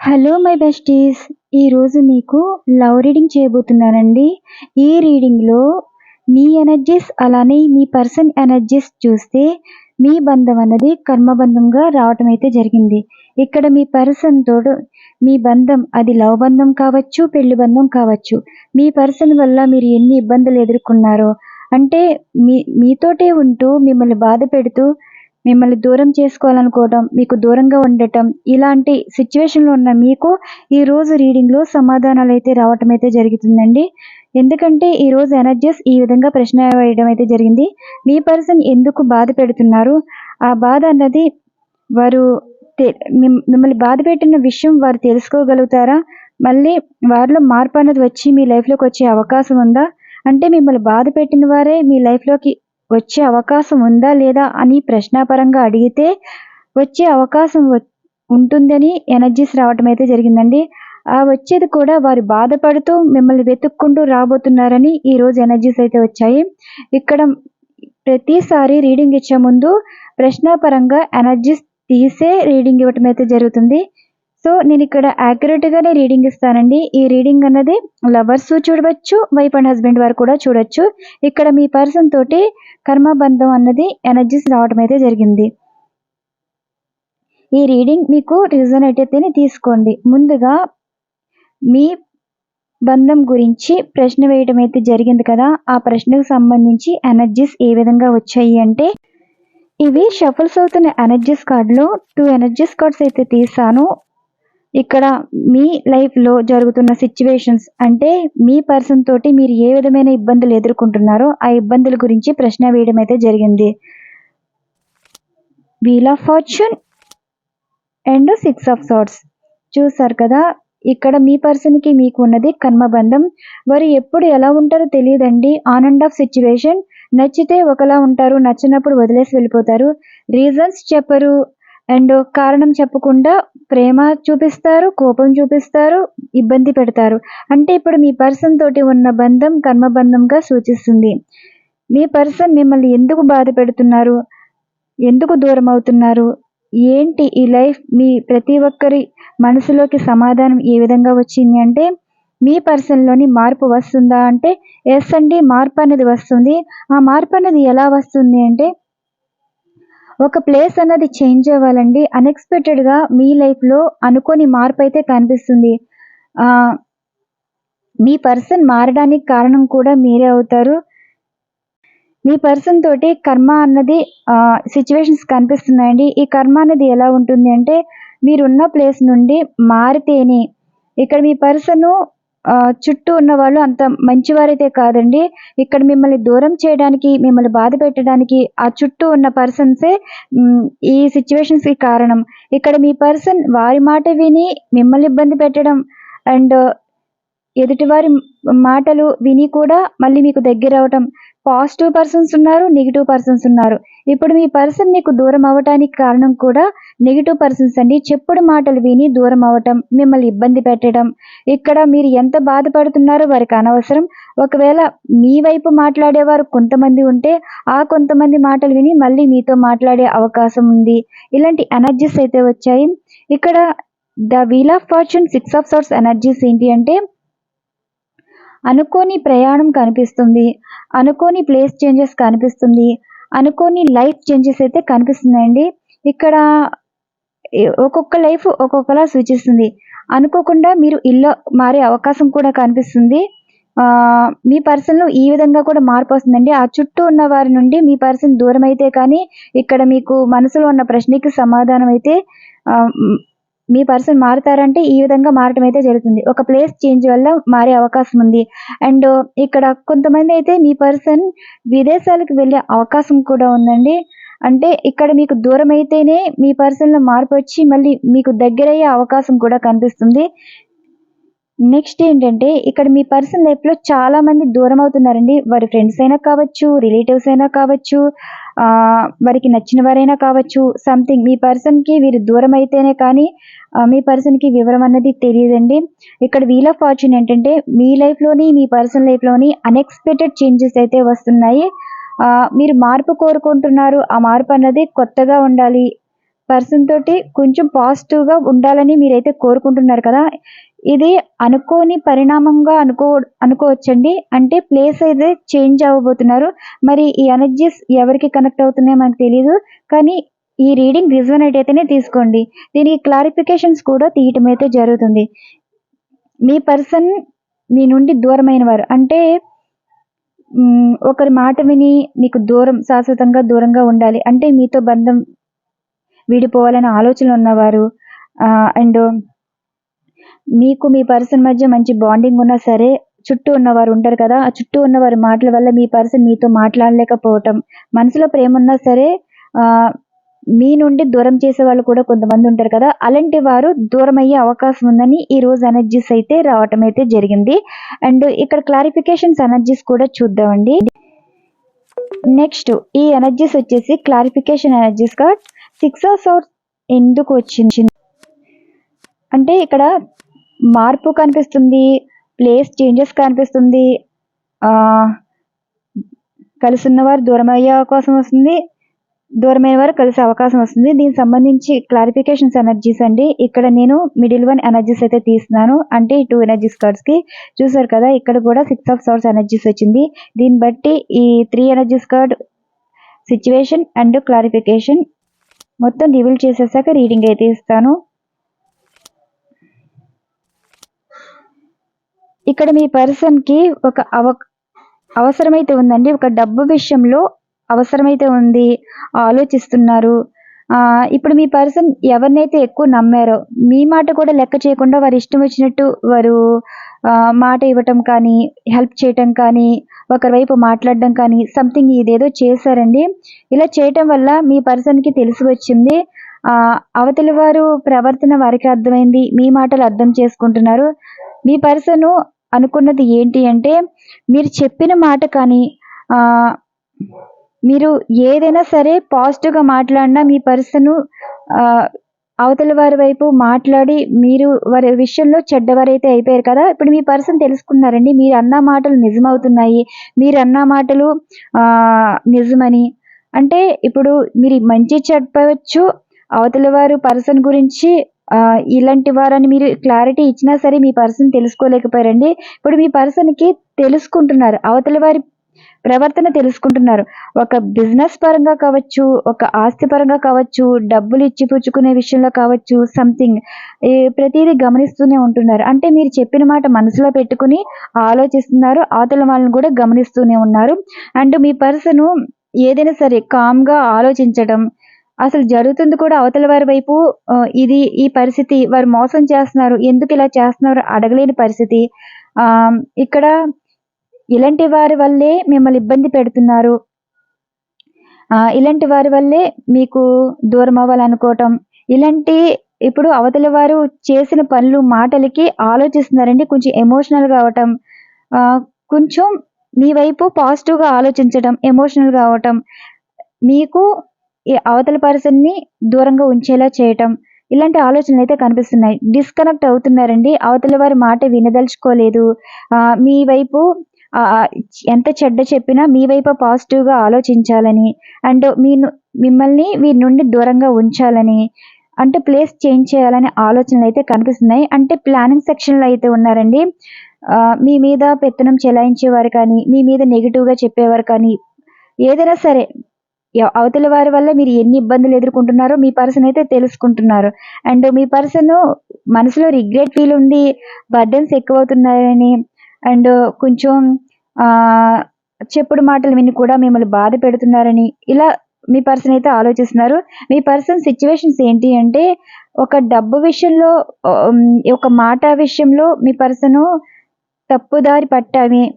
Hello my besties ఈరోజు మీకు love reading చేయబోతున్నానండి. ఈ రీడింగ్లో మీ ఎనర్జీస్ అలానే మీ పర్సన్ ఎనర్జీస్ చూస్తే మీ బంధం అన్నది కర్మబంధంగా రావటం అయితే జరిగింది. ఇక్కడ మీ పర్సన్ తోడు మీ బంధం అది లవ్ బంధం కావచ్చు పెళ్ళి బంధం కావచ్చు. మీ పర్సన్ వల్ల మీరు ఎన్ని ఇబ్బందులు ఎదుర్కొన్నారో అంటే మీ మీతోటే ఉంటూ మిమ్మల్ని బాధ పెడుతూ మిమ్మల్ని దూరం చేసుకోవాలనుకోవడం మీకు దూరంగా ఉండటం ఇలాంటి సిచ్యువేషన్లో ఉన్న మీకు ఈ రోజు రీడింగ్లో సమాధానాలు అయితే రావటం అయితే జరుగుతుందండి. ఎందుకంటే ఈరోజు ఎనర్జీస్ ఈ విధంగా ప్రశ్న వేయడం అయితే జరిగింది. మీ పర్సన్ ఎందుకు బాధ పెడుతున్నారు? ఆ బాధ అన్నది వారు తె- మిమ్- మిమ్మల్ని బాధ పెట్టిన విషయం వారు తెలుసుకోగలుగుతారా? మళ్ళీ వారిలో మార్పు అన్నది వచ్చి మీ లైఫ్లోకి వచ్చే అవకాశం ఉందా? అంటే మిమ్మల్ని బాధ పెట్టిన వారే మీ లైఫ్లోకి వచ్చే అవకాశం ఉందా లేదా అని ప్రశ్నాపరంగా అడిగితే వచ్చే అవకాశం వ- ఉంటుందని ఎనర్జీస్ రావటం అయితే జరిగిందండి. ఆ వచ్చేది కూడా వారు బాధపడుతూ మిమ్మల్ని వెతుక్కుంటూ రాబోతున్నారని ఈ రోజు ఎనర్జీస్ అయితే వచ్చాయి. ఇక్కడ ప్రతిసారి రీడింగ్ ఇచ్చే ముందు ప్రశ్నాపరంగా ఎనర్జీస్ తీసే రీడింగ్ ఇవ్వటం అయితే జరుగుతుంది. సో నేను ఇక్కడ యాక్యురేట్గానే రీడింగ్ ఇస్తానండి. ఈ రీడింగ్ అన్నది లవర్స్ చూడవచ్చు వైఫ్ అండ్ హస్బెండ్ వారు కూడా చూడొచ్చు. ఇక్కడ మీ పర్సన్ తోటి కర్మబంధం అన్నది ఎనర్జీస్ రావడం అయితే జరిగింది. ఈ రీడింగ్ మీకు రిజనేట్ అయితేనే తీసుకోండి. ముందుగా మీ బంధం గురించి ప్రశ్న వేయడం అయితే జరిగింది కదా ఆ ప్రశ్నకు సంబంధించి ఎనర్జీస్ ఏ విధంగా వచ్చాయి అంటే ఇవి షఫల్స్ అవుతున్న ఎనర్జీస్ కార్డులో టూ ఎనర్జీస్ కార్డ్స్ అయితే తీసాను. ఇక్కడ మీ లైఫ్లో జరుగుతున్న సిచ్యువేషన్స్ అంటే మీ పర్సన్ తోటి మీరు ఏ విధమైన ఇబ్బందులు ఎదుర్కొంటున్నారో ఆ ఇబ్బందుల గురించి ప్రశ్న వేయడం అయితే జరిగింది. Wheel of fortune and six of swords చూసారు కదా ఇక్కడ మీ పర్సన్కి మీకు ఉన్నది కర్మబంధం. వారు ఎప్పుడు ఎలా ఉంటారో తెలియదండి. ఆన్ అండ్ ఆఫ్ సిచ్యువేషన్ నచ్చితే ఒకలా ఉంటారు నచ్చినప్పుడు వదిలేసి వెళ్ళిపోతారు. రీజన్స్ చెప్పరు. అండ్ కారణం చెప్పకుండా ప్రేమ చూపిస్తారు కోపం చూపిస్తారు ఇబ్బంది పెడతారు. అంటే ఇప్పుడు మీ పర్సన్ తోటి ఉన్న బంధం కర్మబంధంగా సూచిస్తుంది. మీ పర్సన్ మిమ్మల్ని ఎందుకు బాధ పెడుతున్నారు? ఎందుకు దూరం అవుతున్నారు? ఏంటి ఈ లైఫ్? మీ ప్రతి ఒక్కరి మనసులోకి సమాధానం ఏ విధంగా వచ్చింది అంటే మీ పర్సన్లోని మార్పు వస్తుందా అంటే ఎస్ అండి మార్పు అనేది వస్తుంది. ఆ మార్పు అనేది ఎలా వస్తుంది అంటే ఒక ప్లేస్ అన్నది చేంజ్ అవ్వాలండి. అన్ఎక్స్పెక్టెడ్గా మీ లైఫ్లో అనుకోని మార్పు అయితే కనిపిస్తుంది. మీ పర్సన్ మారడానికి కారణం కూడా మీరే అవుతారు. మీ పర్సన్ తోటి కర్మ అన్నది సిచ్యువేషన్స్ కనిపిస్తున్నాయండి. ఈ కర్మ అనేది ఎలా ఉంటుంది అంటే మీరున్న ప్లేస్ నుండి మారితేనే. ఇక్కడ మీ పర్సన్ చుట్టూ ఉన్న వాళ్ళు అంత మంచివారైతే కాదండి. ఇక్కడ మిమ్మల్ని దూరం చేయడానికి మిమ్మల్ని బాధ పెట్టడానికి ఆ చుట్టూ ఉన్న పర్సన్సే ఈ సిచ్యువేషన్స్కి కారణం. ఇక్కడ మీ పర్సన్ వారి మాట విని మిమ్మల్ని ఇబ్బంది పెట్టడం అండ్ ఎదుటివారి మాటలు విని కూడా మళ్ళీ మీకు దగ్గర అవటం. పాజిటివ్ పర్సన్స్ ఉన్నారు నెగిటివ్ పర్సన్స్ ఉన్నారు. ఇప్పుడు మీ పర్సన్ మీకు దూరం అవ్వటానికి కారణం కూడా నెగిటివ్ పర్సన్స్ అండి. చెప్పుడు మాటలు విని దూరం అవ్వటం మిమ్మల్ని ఇబ్బంది పెట్టడం. ఇక్కడ మీరు ఎంత బాధపడుతున్నారో వారికి అనవసరం. ఒకవేళ మీ వైపు మాట్లాడేవారు కొంతమంది ఉంటే ఆ కొంతమంది మాటలు విని మళ్ళీ మీతో మాట్లాడే అవకాశం ఉంది. ఇలాంటి ఎనర్జీస్ అయితే వచ్చాయి. ఇక్కడ the wheel of fortune six of swords energies ఏంటి అంటే అనుకోని ప్రయాణం కనిపిస్తుంది అనుకోని ప్లేస్ చేంజెస్ కనిపిస్తుంది అనుకోని లైఫ్ చేంజెస్ అయితే కనిపిస్తున్నాయండి ఇక్కడ ఒక్కొక్క లైఫ్ ఒక్కొక్కలా సూచిస్తుంది. అనుకోకుండా మీరు ఇల్లు మారే అవకాశం కూడా కనిపిస్తుంది. మీ పర్సన్లో ఈ విధంగా కూడా మార్పు వస్తుందండి. ఆ చుట్టూ ఉన్న వారి నుండి మీ పర్సన్ దూరం అయితే కానీ ఇక్కడ మీకు మనసులో ఉన్న ప్రశ్నకి సమాధానం అయితే మీ పర్సన్ మారుతారంటే ఈ విధంగా మారటం అయితే జరుగుతుంది. ఒక ప్లేస్ చేంజ్ వల్ల మారే అవకాశం ఉంది. అండ్ ఇక్కడ కొంతమంది అయితే మీ పర్సన్ విదేశాలకు వెళ్ళే అవకాశం కూడా ఉందండి. అంటే ఇక్కడ మీకు దూరం అయితేనే మీ పర్సన్లో మార్పు వచ్చి మళ్ళీ మీకు దగ్గరయ్యే అవకాశం కూడా కనిపిస్తుంది. నెక్స్ట్ ఏంటంటే ఇక్కడ మీ పర్సన్ లైఫ్లో చాలా మంది దూరం అవుతున్నారండి. వారి ఫ్రెండ్స్ అయినా కావచ్చు రిలేటివ్స్ అయినా కావచ్చు వారికి నచ్చిన వారైనా కావచ్చు. సంథింగ్ మీ పర్సన్కి వీరు దూరం అయితేనే కానీ మీ పర్సన్కి వివరం అన్నది తెలియదండి. ఇక్కడ వీల్ ఆఫ్ ఫార్చ్యూన్ ఏంటంటే మీ లైఫ్లోని మీ పర్సన్ లైఫ్లోని అన్ఎక్స్పెక్టెడ్ చేంజెస్ అయితే వస్తున్నాయి. మీరు మార్పు కోరుకుంటున్నారు. ఆ మార్పు అన్నది కొత్తగా ఉండాలి. పర్సన్ తోటి కొంచెం పాజిటివ్గా ఉండాలని మీరైతే కోరుకుంటున్నారు కదా. ఇది అనుకోని పరిణామంగా అనుకో అనుకోవచ్చండి. అంటే ప్లేస్ అయితే చేంజ్ అవ్వబోతున్నారు. మరి ఈ ఎనర్జీస్ ఎవరికి కనెక్ట్ అవుతున్నాయో మనకు తెలియదు కానీ ఈ రీడింగ్ రిజనరేట్ అయితేనే తీసుకోండి. దీనికి క్లారిఫికేషన్స్ కూడా తీయటం అయితే జరుగుతుంది. మీ పర్సన్ మీ నుండి దూరమైన వారు అంటే ఒకరి మాట విని మీకు దూరం శాశ్వతంగా దూరంగా ఉండాలి. అంటే మీతో బంధం విడిపోవాలనే ఆలోచనలు ఉన్నవారు. అండ్ మీకు మీ పర్సన్ మధ్య మంచి బాండింగ్ ఉన్నా సరే చుట్టూ ఉన్నవారు ఉంటారు కదా ఆ చుట్టూ ఉన్నవారి మాటల వల్ల మీ పర్సన్ మీతో మాట్లాడలేకపోవటం. మనసులో ప్రేమ ఉన్నా సరే మీ నుండి దూరం చేసే వాళ్ళు కూడా కొంతమంది ఉంటారు కదా అలాంటి వారు దూరం అయ్యే అవకాశం ఉందని ఈ రోజు ఎనర్జీస్ అయితే రావటం అయితే జరిగింది. అండ్ ఇక్కడ క్లారిఫికేషన్స్ ఎనర్జీస్ కూడా చూద్దామండి. నెక్స్ట్ ఈ ఎనర్జీస్ వచ్చేసి క్లారిఫికేషన్ ఎనర్జీస్గా సిక్స్ ఆఫ్ సోర్స్ ఎందుకు వచ్చింది? అంటే ఇక్కడ మార్పు కనిపిస్తుంది ప్లేస్ చేంజెస్ కనిపిస్తుంది కలిసి ఉన్నవారు దూరం అయ్యే అవకాశం వస్తుంది దూరమైన వారు కలిసే అవకాశం వస్తుంది. దీనికి సంబంధించి క్లారిఫికేషన్స్ ఎనర్జీస్ అండి. ఇక్కడ నేను మిడిల్ వన్ ఎనర్జీస్ అయితే తీస్తున్నాను. అంటే ఈ టూ ఎనర్జీస్ కార్డ్స్కి చూసారు కదా ఇక్కడ కూడా సిక్స్ ఆఫ్ సోర్స్ ఎనర్జీస్ వచ్చింది. దీన్ని బట్టి ఈ three energies card situation and clarification మొత్తం రివీల్ చేసేసాక రీడింగ్ అయితే ఇస్తాను. ఇక్కడ మీ పర్సన్కి ఒక అవ అవసరమైతే ఉందండి. ఒక డబ్బు విషయంలో అవసరమైతే ఉంది. ఆలోచిస్తున్నారు. ఇప్పుడు మీ పర్సన్ ఎవరినైతే ఎక్కువ నమ్మారో మీ మాట కూడా లెక్క చేయకుండా వారి ఇష్టం వచ్చినట్టు వారు మాట ఇవ్వటం కానీ హెల్ప్ చేయటం కానీ ఒకరి వైపు మాట్లాడడం కానీ సంథింగ్ ఇదేదో చేశారండి. ఇలా చేయటం వల్ల మీ పర్సన్కి తెలిసి వచ్చింది. అవతలి వారు ప్రవర్తన వారికి అర్థమైంది. మీ మాటలు అర్థం చేసుకుంటున్నారు. మీ పర్సన్ అనుకున్నది ఏంటి అంటే మీరు చెప్పిన మాట కానీ మీరు ఏదైనా సరే పాజిటివ్గా మాట్లాడినా మీ పర్సన్ అవతల వారి వైపు మాట్లాడి మీరు వారి విషయంలో చెడ్డవారైతే అయిపోయారు కదా? ఇప్పుడు మీ పర్సన్ తెలుసుకున్నారండి మీరు అన్న మాటలు నిజమవుతున్నాయి మీరు అన్న మాటలు నిజమని. అంటే ఇప్పుడు మీరు మంచి చెప్పవచ్చు అవతల వారు పర్సన్ గురించి ఇలాంటి వారని మీరు క్లారిటీ ఇచ్చినా సరే మీ పర్సన్ తెలుసుకోలేకపోయారండి. ఇప్పుడు మీ పర్సన్కి తెలుసుకుంటున్నారు అవతల వారి ప్రవర్తన తెలుసుకుంటున్నారు. ఒక బిజినెస్ పరంగా కావచ్చు ఒక ఆస్తి పరంగా కావచ్చు డబ్బులు ఇచ్చి పుచ్చుకునే విషయంలో కావచ్చు సంథింగ్ ప్రతిదీ గమనిస్తూనే ఉంటున్నారు. అంటే మీరు చెప్పిన మాట మనసులో పెట్టుకుని ఆలోచిస్తున్నారు అవతల వాళ్ళని కూడా గమనిస్తూనే ఉన్నారు. అండ్ మీ పర్సన్ ఏదైనా సరే కామ్గా ఆలోచించడం అసలు జరుగుతుంది కూడా అవతల వారి వైపు ఇది ఈ పరిస్థితి వారు మోసం చేస్తున్నారు ఎందుకు ఇలా చేస్తున్నారు అడగలేని పరిస్థితి. ఇక్కడ ఇలాంటి వారి వల్లే మిమ్మల్ని ఇబ్బంది పెడుతున్నారు. ఇలాంటి వారి వల్లే మీకు దూరం అవ్వాలనుకోవటం. ఇలాంటి ఇప్పుడు అవతల వారు చేసిన పనులు మాటలకి ఆలోచిస్తున్నారండి కొంచెం ఎమోషనల్గా అవటం. కొంచెం మీ వైపు పాజిటివ్గా ఆలోచించడం ఎమోషనల్గా అవటం. మీకు ఈ అవతల పర్సన్ని దూరంగా ఉంచేలా చేయటం. ఇలాంటి ఆలోచనలు అయితే కనిపిస్తున్నాయి. డిస్కనెక్ట్ అవుతున్నారండి. అవతల వారి మాట వినదలుచుకోలేదు. మీ వైపు ఎంత చెడ్డ చెప్పినా మీ వైపు పాజిటివ్గా ఆలోచించాలని అండ్ మీ మిమ్మల్ని వీరి నుండి దూరంగా ఉంచాలని అంటే ప్లేస్ చేంజ్ చేయాలనే ఆలోచనలు అయితే కనిపిస్తున్నాయి. అంటే ప్లానింగ్ సెక్షన్లో అయితే ఉన్నారండి. మీ మీద పెత్తనం చెలాయించేవారు కానీ మీ మీద నెగిటివ్గా చెప్పేవారు కానీ ఏదైనా సరే అవతల వారి వల్ల మీరు ఎన్ని ఇబ్బందులు ఎదుర్కొంటున్నారో మీ పర్సన్ అయితే తెలుసుకుంటున్నారు. అండ్ మీ పర్సన్ మనసులో రిగ్రెట్ ఫీల్ ఉంది బర్డన్స్ ఎక్కువ అవుతున్నారని అండ్ కొంచెం చెప్పుడు మాటలు విని కూడా మిమ్మల్ని బాధ పెడుతున్నారని ఇలా మీ పర్సన్ అయితే ఆలోచిస్తున్నారు. మీ పర్సన్ సిచ్యువేషన్స్ ఏంటి అంటే ఒక డబ్బు విషయంలో ఒక మాట విషయంలో మీ పర్సన్ తప్పుదారి పట్టామి.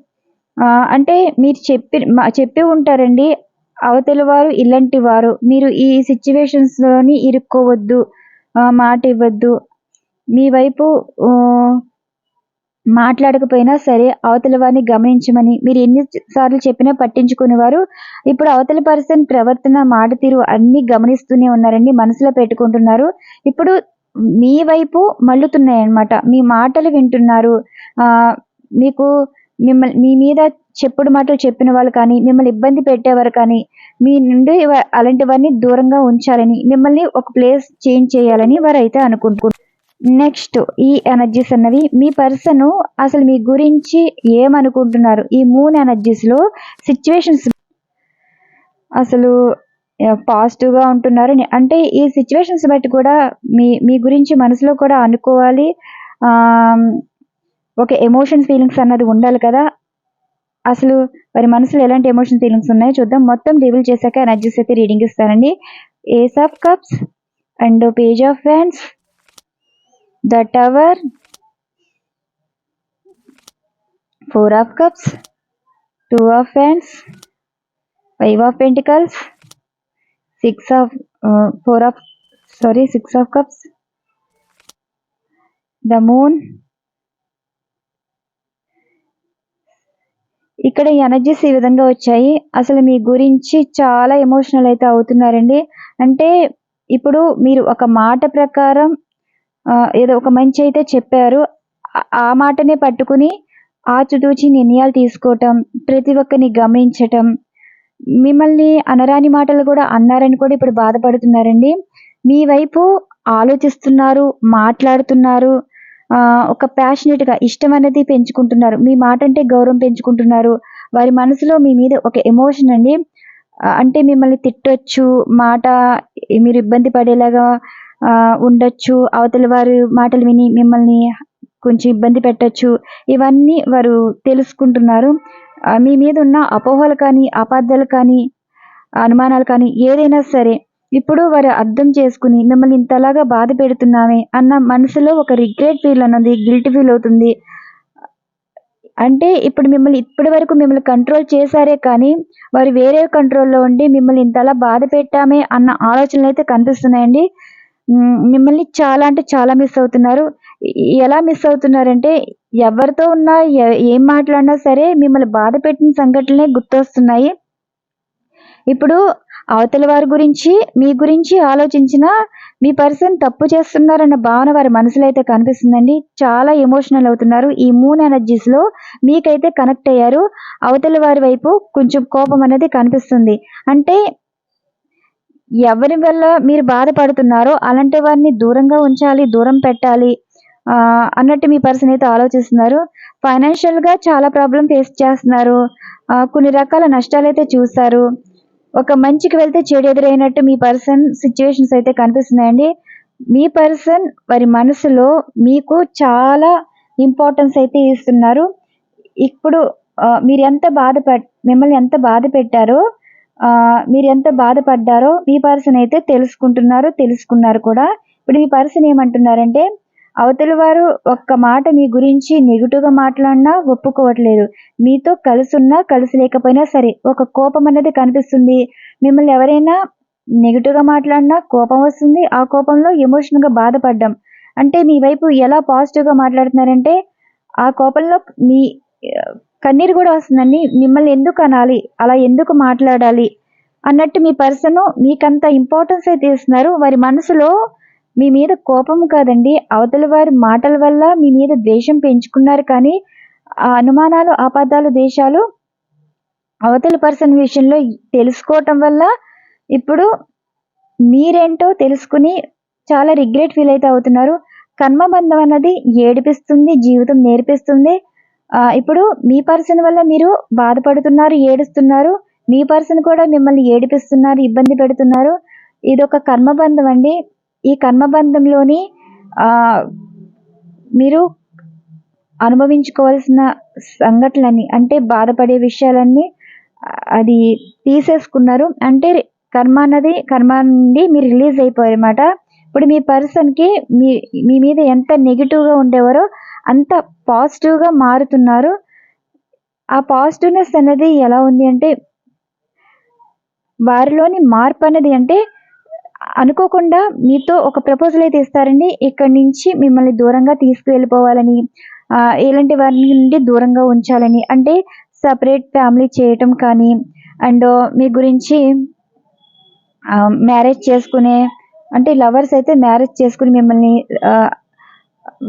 అంటే మీరు చెప్పి మా- చెప్పి ఉంటారండి. అవతలి వారు ఇలాంటి వారు. మీరు ఈ సిచ్యువేషన్స్లోని ఇరుక్కోవద్దు మాట ఇవ్వద్దు మీ వైపు మాట్లాడకపోయినా సరే అవతల వారిని గమనించమని. మీరు ఎన్ని సార్లు చెప్పినా పట్టించుకునేవారు ఇప్పుడు అవతల పర్సన్ ప్రవర్తన మాట తీరు అన్నీ గమనిస్తూనే ఉన్నారండి మనసులో పెట్టుకుంటున్నారు. ఇప్పుడు మీ వైపు మళ్ళుతున్నాయి అన్నమాట మీ మాటలు వింటున్నారు. మీకు మిమ్మల్ని మీ మీద చెప్పుడు మాటలు చెప్పిన వాళ్ళు కానీ మిమ్మల్ని ఇబ్బంది పెట్టేవారు కానీ మీ నుండి అలాంటివన్నీ దూరంగా ఉంచాలని మిమ్మల్ని ఒక ప్లేస్ చేంజ్ చేయాలని వారు అయితే అనుకుంటున్నారు. నెక్స్ట్ ఈ ఎనర్జీస్ అన్నవి మీ పర్సన్ అసలు మీ గురించి ఏమనుకుంటున్నారు? ఈ మూన్ ఎనర్జీస్లో సిచ్యువేషన్స్ అసలు పాజిటివ్గా ఉంటున్నారు అంటే ఈ సిచ్యువేషన్స్ బట్టి కూడా మీ మీ గురించి మనసులో కూడా అనుకోవాలి. ఒక ఎమోషన్స్ ఫీలింగ్స్ అన్నది ఉండాలి కదా. అసలు వారి మనసులో ఎలాంటి ఎమోషన్ ఫీలింగ్స్ ఉన్నాయో చూద్దాం. మొత్తం డివిల్ చేశాక ఎనర్జీస్ అయితే రీడింగ్ ఇస్తారండి ace of cups and page of fans the tower four of cups two of fans five of pentacles six of four of sorry six of cups the moon ఇక్కడ energies ఈ విధంగా వచ్చాయి. అసలు మీ గురించి చాలా emotional అయితే అవుతున్నారండి. అంటే ఇప్పుడు మీరు ఒక మాట ప్రకారం ఏదో ఒక మంచి అయితే చెప్పారు. ఆ- మాటనే పట్టుకుని ఆచితూచి నిర్ణయాలు తీసుకోవటం ప్రతి ఒక్కరిని గమనించటం మిమ్మల్ని అనరాని మాటలు కూడా అన్నారని కూడా ఇప్పుడు బాధపడుతున్నారండి. మీ వైపు ఆలోచిస్తున్నారు మాట్లాడుతున్నారు. ఒక ప్యాషనెట్గా ఇష్టం అనేది పెంచుకుంటున్నారు. మీ మాట అంటే గౌరవం పెంచుకుంటున్నారు. వారి మనసులో మీ మీద ఒక ఎమోషన్ అండి. అంటే మిమ్మల్ని తిట్టొచ్చు మాట మీరు ఇబ్బంది పడేలాగా ఉండొచ్చు అవతల వారు మాటలు విని మిమ్మల్ని కొంచెం ఇబ్బంది పెట్టచ్చు ఇవన్నీ వారు తెలుసుకుంటున్నారు. మీ మీద ఉన్న అపోహలు కానీ అపార్థాలు కానీ అనుమానాలు కానీ ఏదైనా సరే ఇప్పుడు వారు అర్థం చేసుకుని మిమ్మల్ని ఇంతలాగా బాధ పెడుతున్నామే అన్న మనసులో ఒక రిగ్రెట్ ఫీల్ అన్నది గిల్ట్ ఫీల్ అవుతుంది. అంటే ఇప్పుడు మిమ్మల్ని ఇప్పటి వరకు మిమ్మల్ని కంట్రోల్ చేశారే కానీ వారు వేరే కంట్రోల్లో ఉండి మిమ్మల్ని ఇంతలా బాధ పెట్టామే అన్న ఆలోచనలు అయితే కనిపిస్తున్నాయండి. మిమ్మల్ని చాలా అంటే చాలా మిస్ అవుతున్నారు. ఎలా మిస్ అవుతున్నారంటే ఎవరితో ఉన్నా ఏం మాట్లాడినా సరే మిమ్మల్ని బాధ పెట్టిన సంఘటనలే గుర్తొస్తున్నాయి. ఇప్పుడు అవతల వారి గురించి మీ గురించి ఆలోచించిన మీ పర్సన్ తప్పు చేస్తున్నారన్న భావన వారి మనసులో అయితే కనిపిస్తుందండి. చాలా ఎమోషనల్ అవుతున్నారు. ఈ మూన్ ఎనర్జీస్లో మీకైతే కనెక్ట్ అయ్యారు. అవతల వారి వైపు కొంచెం కోపం అనేది కనిపిస్తుంది. అంటే ఎవరి వల్ల మీరు బాధపడుతున్నారో అలాంటి వారిని దూరంగా ఉంచాలి దూరం పెట్టాలి అన్నట్టు మీ పర్సన్ అయితే ఆలోచిస్తున్నారు. ఫైనాన్షియల్గా చాలా ప్రాబ్లం ఫేస్ చేస్తున్నారు. కొన్ని రకాల నష్టాలు అయితే చూస్తారు. ఒక మంచికి వెళ్తే చెడు ఎదురైనట్టు మీ పర్సన్ సిచ్యువేషన్స్ అయితే కనిపిస్తున్నాయండి. మీ పర్సన్ వారి మనసులో మీకు చాలా ఇంపార్టెన్స్ అయితే ఇస్తున్నారు. ఇప్పుడు మీరు ఎంత బాధపడ్ మిమ్మల్ని ఎంత బాధ పెట్టారో మీరు ఎంత బాధపడ్డారో మీ పర్సన్ అయితే తెలుసుకుంటున్నారు తెలుసుకున్నారు కూడా. ఇప్పుడు మీ పర్సన్ ఏమంటున్నారంటే అవతల వారు ఒక్క మాట మీ గురించి నెగిటివ్గా మాట్లాడినా ఒప్పుకోవట్లేదు. మీతో కలుసున్నా ఉన్నా కలిసి లేకపోయినా సరే ఒక కోపం అనేది కనిపిస్తుంది. మిమ్మల్ని ఎవరైనా నెగిటివ్గా మాట్లాడినా కోపం వస్తుంది. ఆ కోపంలో ఎమోషనల్గా బాధపడ్డం. అంటే మీ వైపు ఎలా పాజిటివ్గా మాట్లాడుతున్నారంటే ఆ కోపంలో మీ కన్నీరు కూడా వస్తుందండి. మిమ్మల్ని ఎందుకు అనాలి? అలా ఎందుకు మాట్లాడాలి? అన్నట్టు మీ పర్సన్ మీకంత ఇంపార్టెన్స్ అయితే ఇస్తున్నారు వారి మనసులో మీ మీద కోపం కాదండి. అవతల వారి మాటల వల్ల మీ మీద ద్వేషం పెంచుకున్నారు కానీ ఆ అనుమానాలు ఆపాదాలు దేశాలు అవతల పర్సన్ విషయంలో తెలుసుకోవటం వల్ల ఇప్పుడు మీరేంటో తెలుసుకుని చాలా రిగ్రెట్ ఫీల్ అయితే అవుతున్నారు. కర్మబంధం అన్నది ఏడిపిస్తుంది జీవితం నేర్పిస్తుంది. ఇప్పుడు మీ పర్సన్ వల్ల మీరు బాధపడుతున్నారు ఏడుస్తున్నారు. మీ పర్సన్ కూడా మిమ్మల్ని ఏడిపిస్తున్నారు ఇబ్బంది పెడుతున్నారు. ఇది ఒక కర్మబంధం అండి. ఈ కర్మబంధంలోని మీరు అనుభవించుకోవాల్సిన సంఘటనలన్నీ అంటే బాధపడే విషయాలన్నీ అది తీసేసుకున్నారు. అంటే కర్మ అన్నది కర్మ నుండి మీరు రిలీజ్ అయిపోయారు అనమాట ఇప్పుడు మీ పర్సన్కి మీ మీ మీద ఎంత నెగిటివ్గా ఉండేవారో అంత పాజిటివ్గా మారుతున్నారు. ఆ పాజిటివ్నెస్ అనేది ఎలా ఉంది అంటే వారిలోని మార్పు అనేది అంటే అనుకోకుండా మీతో ఒక ప్రపోజల్ అయితే ఇస్తారండి. ఇక్కడి నుంచి మిమ్మల్ని దూరంగా తీసుకువెళ్ళిపోవాలని ఇలాంటి వారి నుండి దూరంగా ఉంచాలని. అంటే సపరేట్ ఫ్యామిలీ చేయటం కానీ అండ్ మీ గురించి మ్యారేజ్ చేసుకునే అంటే లవర్స్ అయితే మ్యారేజ్ చేసుకుని మిమ్మల్ని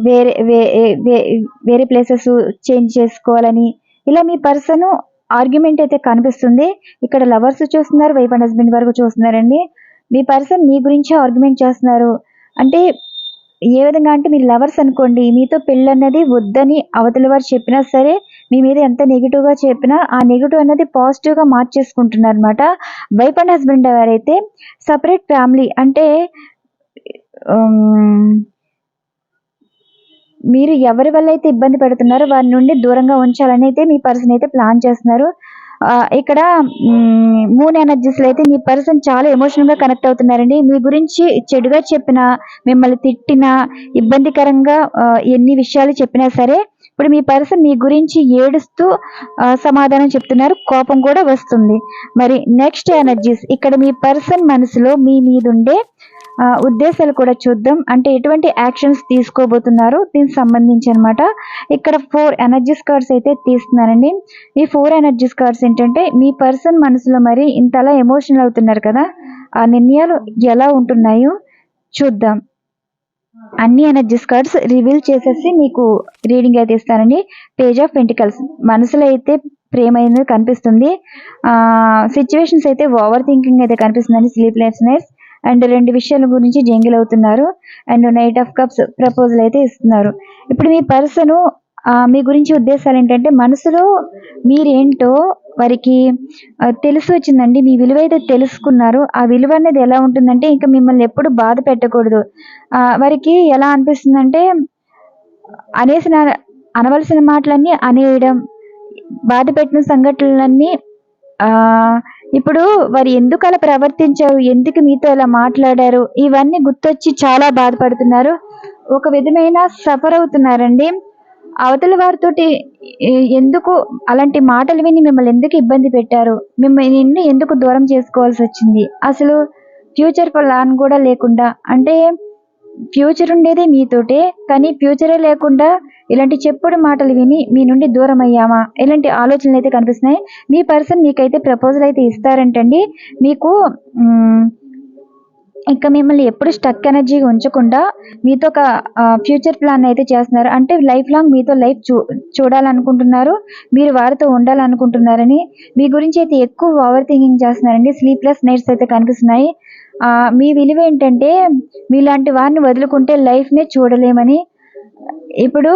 వేరే వే- వేరే ప్లేసెస్ చేంజ్ చేసుకోవాలని. ఇలా మీ పర్సన్ ఆర్గ్యుమెంట్ అయితే కనిపిస్తుంది. ఇక్కడ లవర్స్ చూస్తున్నారు వైఫ్ అండ్ హస్బెండ్ వరకు చూస్తున్నారండి. మీ పర్సన్ మీ గురించే ఆర్గ్యుమెంట్ చేస్తున్నారు. అంటే ఏ విధంగా అంటే మీరు లవర్స్ అనుకోండి మీతో పెళ్ళి అన్నది వద్దని అవతల వారు చెప్పినా సరే మీ మీద ఎంత నెగిటివ్గా చెప్పినా ఆ నెగిటివ్ అనేది పాజిటివ్గా మార్చేసుకుంటున్నారు అనమాట వైఫ్ అండ్ హస్బెండ్ ఎవరైతే సపరేట్ ఫ్యామిలీ అంటే మీరు ఎవరి వల్ల అయితే ఇబ్బంది పెడుతున్నారో వారి నుండి దూరంగా ఉంచాలని అయితే మీ పర్సన్ అయితే ప్లాన్ చేస్తున్నారు. ఇక్కడ మూన్ ఎనర్జీస్లో అయితే మీ పర్సన్ చాలా ఎమోషనల్గా కనెక్ట్ అవుతున్నారండి. మీ గురించి చెడుగా చెప్పినా మిమ్మల్ని తిట్టినా ఇబ్బందికరంగా ఎన్ని విషయాలు చెప్పినా సరే ఇప్పుడు మీ పర్సన్ మీ గురించి ఏడుస్తూ సమాధానం చెప్తున్నారు. కోపం కూడా వస్తుంది. మరి నెక్స్ట్ ఎనర్జీస్ ఇక్కడ మీ పర్సన్ మనసులో మీ మీదుండే ఉద్దేశాలు కూడా చూద్దాం. అంటే ఎటువంటి యాక్షన్స్ తీసుకోబోతున్నారు? దీనికి సంబంధించి అనమాట ఇక్కడ ఫోర్ ఎనర్జీస్ కార్డ్స్ అయితే తీస్తున్నారండి. ఈ ఫోర్ ఎనర్జీస్ కార్డ్స్ ఏంటంటే మీ పర్సన్ మనసులో మరి ఇంతలా ఎమోషనల్ అవుతున్నారు కదా ఆ నిర్ణయాలు ఎలా ఉంటున్నాయో చూద్దాం. అన్ని ఎనర్జీస్ కార్డ్స్ రివీల్ చేసేసి మీకు రీడింగ్ అయితే ఇస్తానండి. పేజ్ ఆఫ్ పెంటికల్స్ మనసులో అయితే ప్రేమ అనేది కనిపిస్తుంది. సిచ్యువేషన్స్ అయితే ఓవర్ థింకింగ్ అయితే కనిపిస్తుందండి. స్లీప్లెస్నెస్ అండ్ రెండు విషయాల గురించి జంగిల్ అవుతున్నారు. And knight of cups proposal అయితే ఇస్తున్నారు. ఇప్పుడు మీ పర్సన్ మీ గురించి ఉద్దేశాలు ఏంటంటే మనసులో మీరేంటో వారికి తెలిసి వచ్చిందండి. మీ విలువ అయితే తెలుసుకున్నారు. ఆ విలువ అనేది ఎలా ఉంటుందంటే ఇంకా మిమ్మల్ని ఎప్పుడు బాధ పెట్టకూడదు. వారికి ఎలా అనిపిస్తుందంటే అనేసిన అనవలసిన మాటలన్నీ అనేయడం బాధ పెట్టిన సంఘటనలన్నీ ఆ ఇప్పుడు వారు ఎందుకు అలా ప్రవర్తించారు? ఎందుకు మీతో ఇలా మాట్లాడారు? ఇవన్నీ గుర్తొచ్చి చాలా బాధపడుతున్నారు. ఒక విధమైన సఫర్ అవుతున్నారండి. అవతల వారితోటి ఎందుకు అలాంటి మాటలు విని మిమ్మల్ని ఎందుకు ఇబ్బంది పెట్టారు? మిమ్మల్ని నిన్ను ఎందుకు దూరం చేసుకోవాల్సి వచ్చింది? అసలు ఫ్యూచర్ ప్లాన్ కూడా లేకుండా అంటే ఫ్యూచర్ ఉండేదే మీతోటే కానీ ఫ్యూచరే లేకుండా ఇలాంటి చెప్పుడు మాటలు విని మీ నుండి దూరం అయ్యామా ఇలాంటి ఆలోచనలు అయితే కనిపిస్తున్నాయి. మీ పర్సన్ మీకైతే ప్రపోజల్ అయితే ఇస్తారంటండి. మీకు ఇంకా మిమ్మల్ని ఎప్పుడు స్టక్ ఎనర్జీగా ఉంచకుండా మీతో ఒక ఫ్యూచర్ ప్లాన్ అయితే చేస్తున్నారు. అంటే లైఫ్ లాంగ్ మీతో లైఫ్ చూ చూడాలనుకుంటున్నారు. మీరు వారితో ఉండాలనుకుంటున్నారని మీ గురించి అయితే ఎక్కువ ఓవర్ థింకింగ్ చేస్తున్నారండి. స్లీప్లెస్ నైట్స్ అయితే కనిపిస్తున్నాయి. మీ విలువ ఏంటంటే మీలాంటి వారిని వదులుకుంటే లైఫ్నే చూడలేమని. ఇప్పుడు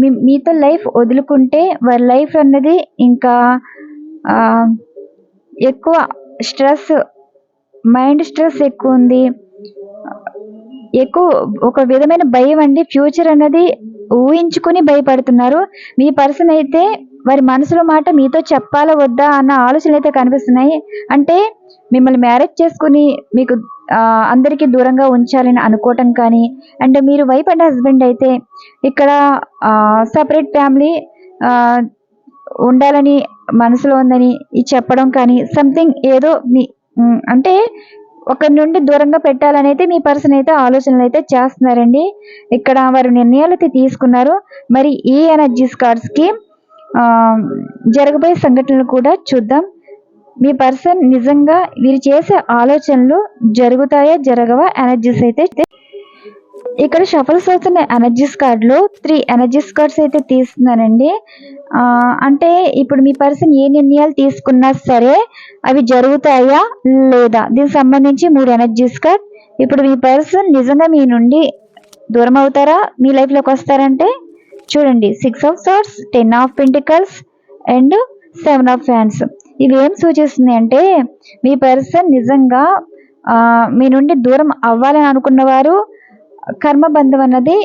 మీ మీతో లైఫ్ వదులుకుంటే వారి లైఫ్ అన్నది ఇంకా ఎక్కువ స్ట్రెస్ మైండ్ స్ట్రెస్ ఎక్కువ ఉంది. ఎక్కువ ఒక విధమైన భయం అండి. ఫ్యూచర్ అన్నది ఊహించుకుని భయపడుతున్నారు. మీ పర్సన్ అయితే వారి మనసులో మాట మీతో చెప్పాలా వద్దా అన్న ఆలోచనలు అయితే కనిపిస్తున్నాయి. అంటే మిమ్మల్ని మ్యారేజ్ చేసుకుని మీకు అందరికీ దూరంగా ఉంచాలని అనుకోవటం కానీ అండ్ మీరు వైఫ్ అండ్ హస్బెండ్ అయితే ఇక్కడ సపరేట్ ఫ్యామిలీ ఉండాలని మనసులో ఉందని ఇది చెప్పడం కానీ సంథింగ్ ఏదో మీ అంటే ఒకరి నుండి దూరంగా పెట్టాలని అయితే మీ పర్సన్ అయితే ఆలోచనలు అయితే చేస్తున్నారండి. ఇక్కడ వారు నిర్ణయాలు అయితే తీసుకున్నారు. మరి ఈ ఎనర్జీస్ కార్డ్స్కి జరగబోయే సంఘటనలు కూడా చూద్దాం. మీ పర్సన్ నిజంగా వీరు చేసే ఆలోచనలు జరుగుతాయా జరగవా? ఎనర్జీస్ అయితే ఇక్కడ షఫల్స్ అవుతున్న ఎనర్జీస్ కార్డులో త్రీ ఎనర్జీస్ కార్డ్స్ అయితే తీస్తున్నానండి. అంటే ఇప్పుడు మీ పర్సన్ ఏ నిర్ణయాలు తీసుకున్నా సరే అవి జరుగుతాయా లేదా? దీనికి సంబంధించి మూడు ఎనర్జీస్ కార్డ్ ఇప్పుడు మీ పర్సన్ నిజంగా మీ నుండి దూరం అవుతారా? మీ లైఫ్లోకి వస్తారంటే చూడండి. Six of swords ten of pentacles and seven of fans ఇది ఏం సూచిస్తుంది అంటే మీ పర్సన్ నిజంగా మీ నుండి దూరం అవ్వాలని అనుకున్న వారు కర్మబంధం అన్నది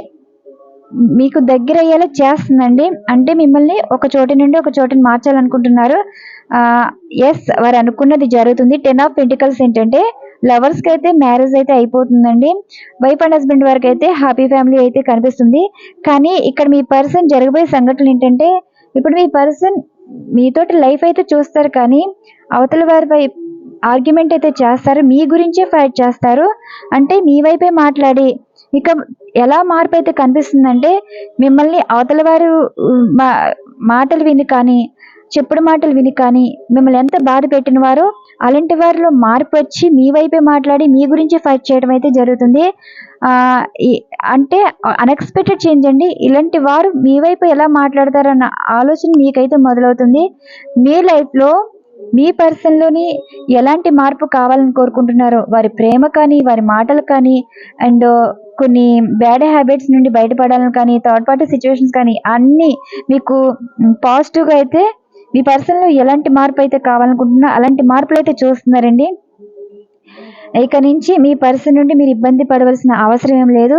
మీకు దగ్గర అయ్యేలా చేస్తుందండి. అంటే మిమ్మల్ని ఒక చోటి నుండి ఒక చోటిని మార్చాలనుకుంటున్నారు. ఎస్ వారు అనుకున్నది జరుగుతుంది. టెన్ ఆఫ్ పెంటికల్స్ ఏంటంటే లవర్స్కి అయితే మ్యారేజ్ అయితే అయిపోతుందండి. వైఫ్ అండ్ హస్బెండ్ వరకు అయితే హ్యాపీ ఫ్యామిలీ అయితే కనిపిస్తుంది. కానీ ఇక్కడ మీ పర్సన్ జరగబోయే సంఘటనలు ఏంటంటే ఇప్పుడు మీ పర్సన్ మీతోటి లైఫ్ అయితే చూస్తారు కానీ అవతల వారిపై ఆర్గ్యుమెంట్ అయితే చేస్తారు. మీ గురించే ఫైట్ చేస్తారు. అంటే మీ వైపే మాట్లాడి ఇక ఎలా మార్పు అయితే కనిపిస్తుందంటే మిమ్మల్ని అవతల వారు మా మాటలు విని కానీ చెప్పుడు మాటలు విని కానీ మిమ్మల్ని ఎంత బాధ పెట్టిన వారో అలాంటి వారిలో మార్పు వచ్చి మీ వైపే మాట్లాడి మీ గురించి ఫైట్ చేయడం అయితే జరుగుతుంది. అంటే అన్ఎక్స్పెక్టెడ్ చేంజ్ అండి. ఇలాంటి వారు మీ వైపు ఎలా మాట్లాడతారన్న ఆలోచన మీకైతే మొదలవుతుంది. మీ లైఫ్లో మీ పర్సన్లోని ఎలాంటి మార్పు కావాలని కోరుకుంటున్నారో వారి ప్రేమ కానీ వారి మాటలు కానీ అండ్ కొన్ని బ్యాడ్ హ్యాబిట్స్ నుండి బయటపడాలని కానీ థర్డ్ పార్టీ సిచ్యువేషన్స్ కానీ అన్నీ మీకు పాజిటివ్గా అయితే మీ పర్సన్లో ఎలాంటి మార్పు అయితే కావాలనుకుంటున్నా అలాంటి మార్పులు అయితే చూస్తున్నారండి. ఇక నుంచి మీ పర్సన్ నుండి మీరు ఇబ్బంది పడవలసిన అవసరం ఏం లేదు.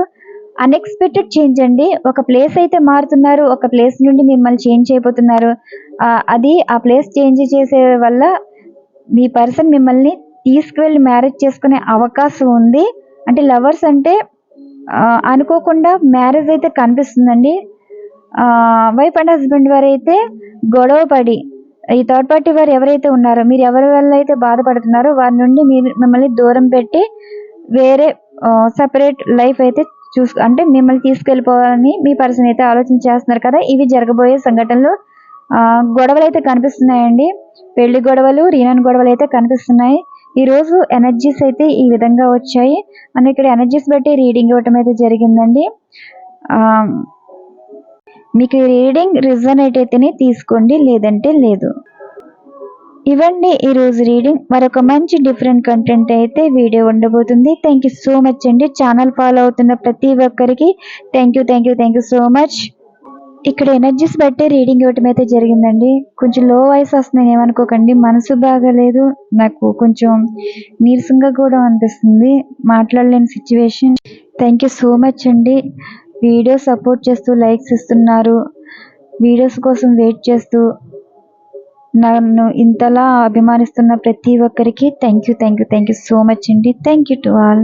అన్ఎక్స్పెక్టెడ్ చేంజ్ అండి. ఒక ప్లేస్ అయితే మారుతున్నారు. ఒక ప్లేస్ నుండి మిమ్మల్ని చేంజ్ అయిపోతున్నారు అది ఆ ప్లేస్ చేంజ్ చేసే వల్ల మీ పర్సన్ మిమ్మల్ని తీసుకువెళ్ళి మ్యారేజ్ చేసుకునే అవకాశం ఉంది. అంటే లవర్స్ అంటే అనుకోకుండా మ్యారేజ్ అయితే కనిపిస్తుందండి. వైఫ్ అండ్ హస్బెండ్ వారు అయితే గొడవ పడి ఈ థర్డ్ పార్టీ వారు ఎవరైతే ఉన్నారో మీరు ఎవరి వల్ల అయితే బాధపడుతున్నారో వారి నుండి మీరు మిమ్మల్ని దూరం పెట్టి వేరే సపరేట్ లైఫ్ అయితే చూసు అంటే మిమ్మల్ని తీసుకెళ్ళిపోవాలని మీ పర్సన్ అయితే ఆలోచన చేస్తున్నారు కదా ఇవి జరగబోయే సంఘటనలు. గొడవలు అయితే కనిపిస్తున్నాయండి. పెళ్ళి గొడవలు రీనన్ గొడవలు అయితే కనిపిస్తున్నాయి. ఈ రోజు ఎనర్జీస్ అయితే ఈ విధంగా వచ్చాయి. మనం ఇక్కడ ఎనర్జీస్ బట్టి రీడింగ్ ఇవ్వటం అయితే జరిగిందండి. ఆ, మీకు ఈ రీడింగ్ రిజనేట్ అయితేనే తీసుకోండి లేదంటే లేదు. ఇవ్వండి ఈరోజు రీడింగ్. మరొక మంచి డిఫరెంట్ కంటెంట్ అయితే వీడియో ఉండబోతుంది. థ్యాంక్ యూ సో మచ్ అండి. ఛానల్ ఫాలో అవుతున్న ప్రతి ఒక్కరికి thank you thank you thank you so much ఇక్కడ ఎనర్జీస్ బట్టి రీడింగ్ ఇవ్వటం అయితే జరిగిందండి. కొంచెం లో వాయిస్ వస్తుంది ఏమనుకోకండి. మనసు బాగాలేదు. నాకు కొంచెం నీరసంగా కూడా అనిపిస్తుంది. మాట్లాడలేని situation thank you so much అండి. వీడియో సపోర్ట్ చేస్తూ లైక్స్ ఇస్తున్నారు. వీడియోస్ కోసం వెయిట్ చేస్తూ నన్ను ఇంతలా అభిమానిస్తున్న ప్రతి ఒక్కరికి thank you thank you thank you so much అండి. Thank you to all.